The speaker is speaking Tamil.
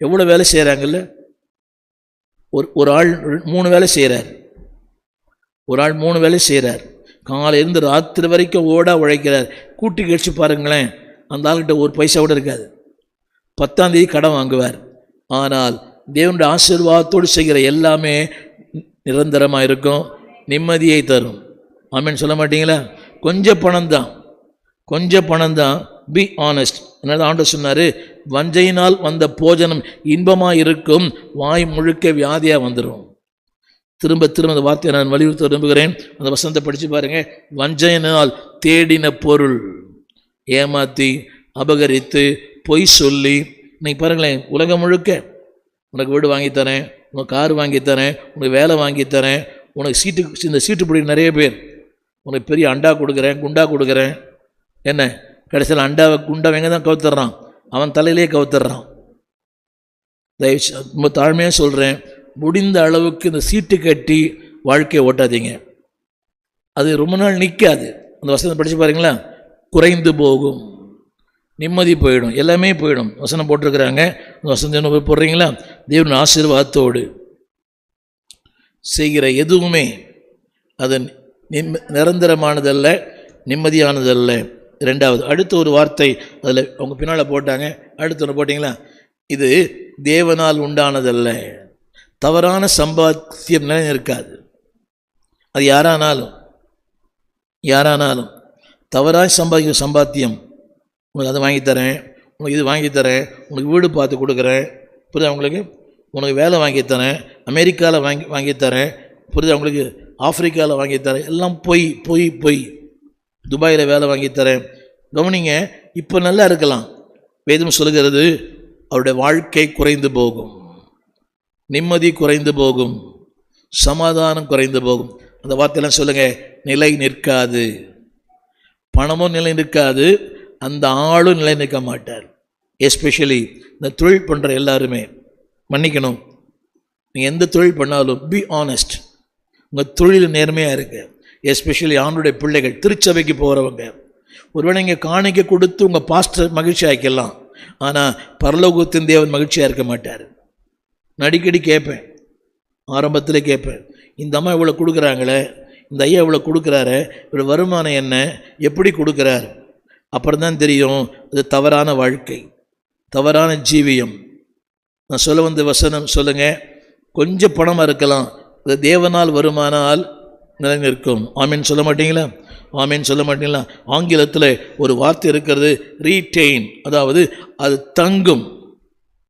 எவ்வளோ வேலை செய்கிறாங்கல்ல ஒரு ஒரு ஆள் மூணு வேலை செய்கிறார் ஒரு ஆள் மூணு வேலை செய்கிறார் காலையிலேருந்து ராத்திரி வரைக்கும் ஓடா உழைக்கிறார். கூட்டி கழிச்சு பாருங்களேன் அந்த ஆள்கிட்ட ஒரு பைசா கூட இருக்காது. பத்தாந்தேதி கடன் வாங்குவார். ஆனால் தேவனுடைய ஆசீர்வாதத்தோடு செய்கிற எல்லாமே நிரந்தரமாக இருக்கும் நிம்மதியை தரும். ஆமென்னு சொல்ல மாட்டீங்களா? கொஞ்சம் பணம் தான் கொஞ்சம் பணம் தான் பி ஆனஸ்ட் என்ன ஆண்டு சொன்னார்? வஞ்சையினால் வந்த போஜனம் இன்பமாக இருக்கும் வாய் முழுக்க வியாதியாக வந்துடும் திரும்ப திரும்ப அந்த வார்த்தையை நான் வலியுறுத்த விரும்புகிறேன். அந்த வசனத்தை படித்து பாருங்கள் வஞ்சையினால் தேடின பொருள். ஏமாற்றி அபகரித்து பொய் சொல்லி. இன்னைக்கு பாருங்களேன் உலகம் முழுக்க உனக்கு வீடு வாங்கித்தரேன் உனக்கு கார் வாங்கித்தரேன் உனக்கு வேலை வாங்கித்தரேன் உனக்கு சீட்டு இந்த சீட்டு பிடி நிறைய பேர் உனக்கு பெரிய அண்டா கொடுக்குறேன் குண்டா கொடுக்குறேன். என்ன? கடைசியில் அண்டாவை குண்டாவை எங்கே தான் கவுத்துறான். அவன் தலையிலே கவுத்துறான். தயவு ரொம்ப தாழ்மையாக சொல்கிறேன் முடிந்த அளவுக்கு இந்த சீட்டு கட்டி வாழ்க்கையை ஓட்டாதீங்க. அது ரொம்ப நாள் நிற்காது அந்த வசனத்தை படித்து பாருங்களா குறைந்து போகும். நிம்மதி போயிடும். எல்லாமே போயிடும். வசனம் போட்டிருக்கிறாங்க. அந்த வசனத்தை என்ன போடுறீங்களா? தேவன் ஆசீர்வாதத்தோடு செய்கிற எதுவுமே அது நிம்ம நிரந்தரமானதல்ல நிம்மதியானதல்ல. ரெண்டாவது அடுத்த ஒரு வார்த்தை அதில் அவங்க பின்னால் போட்டாங்க. அடுத்து ஒன்று போட்டிங்களா? இது தேவனால் உண்டானதல்ல. தவறான சம்பாத்தியம் நிலை இருக்காது. அது யாரானாலும் யாரானாலும் தவறாக சம்பாதிக்கிற சம்பாத்தியம். உனக்கு அதை வாங்கித்தரேன் உனக்கு இது வாங்கித்தரேன் உனக்கு வீடு பார்த்து கொடுக்குறேன் புரிதா உங்களுக்கு? உனக்கு வேலை வாங்கித்தரேன் அமெரிக்காவில் வாங்கி வாங்கித்தரேன் தரேன் புரியுதா உங்களுக்கு? ஆப்பிரிக்காவில் வாங்கித்தரேன் எல்லாம் பொய் பொய் பொய். துபாயில் வேலை வாங்கி தரேன். கவனிங்க இப்போ நல்லா இருக்கலாம். வேதம் சொல்லுகிறது அவருடைய வாழ்க்கை குறைந்து போகும். நிம்மதி குறைந்து போகும். சமாதானம் குறைந்து போகும். அந்த வார்த்தையெல்லாம் சொல்லுங்கள் நிலை நிற்காது. பணமும் நிலை நிற்காது அந்த ஆளும் நிலை நிற்க மாட்டார். எஸ்பெஷலி இந்த தொழில் பண்ணுற எல்லாருமே. மன்னிக்கணும். நீங்கள் எந்த தொழில் பண்ணாலும் பி ஆனஸ்ட் உங்கள் தொழில் நேர்மையாக இருக்குது எஸ்பெஷலி ஆண்டுடைய பிள்ளைகள் திருச்சபைக்கு போகிறவங்க ஒருவேளை நீங்கள் காணிக்க கொடுத்து உங்கள் பாஸ்டர் மகிழ்ச்சி ஆக்கலாம் ஆனால் பரலோகத்தின் தேவன் மகிழ்ச்சியாக இருக்க மாட்டார். நான் அடிக்கடி கேட்பேன். ஆரம்பத்தில் கேட்பேன். இந்த அம்மா இவ்வளோ கொடுக்குறாங்களே? இந்த ஐயா இவ்வளோ கொடுக்குறாரு? இவர் வருமானம் என்ன? எப்படி கொடுக்குறார்? அப்புறம் தான் தெரியும் அது தவறான வாழ்க்கை. தவறான ஜீவியம். நான் சொல்ல வந்த வசனம் சொல்லுங்கள் கொஞ்சம் பணமாக இருக்கலாம். அது தேவனால் வருமானால் நிலைநிற்கும். ஆமீன். சொல்ல மாட்டீங்களா? ஆமீன். சொல்ல மாட்டீங்களா? ஆங்கிலத்தில் ஒரு வார்த்தை இருக்கிறது ரீடெயின் அதாவது அது தங்கும்.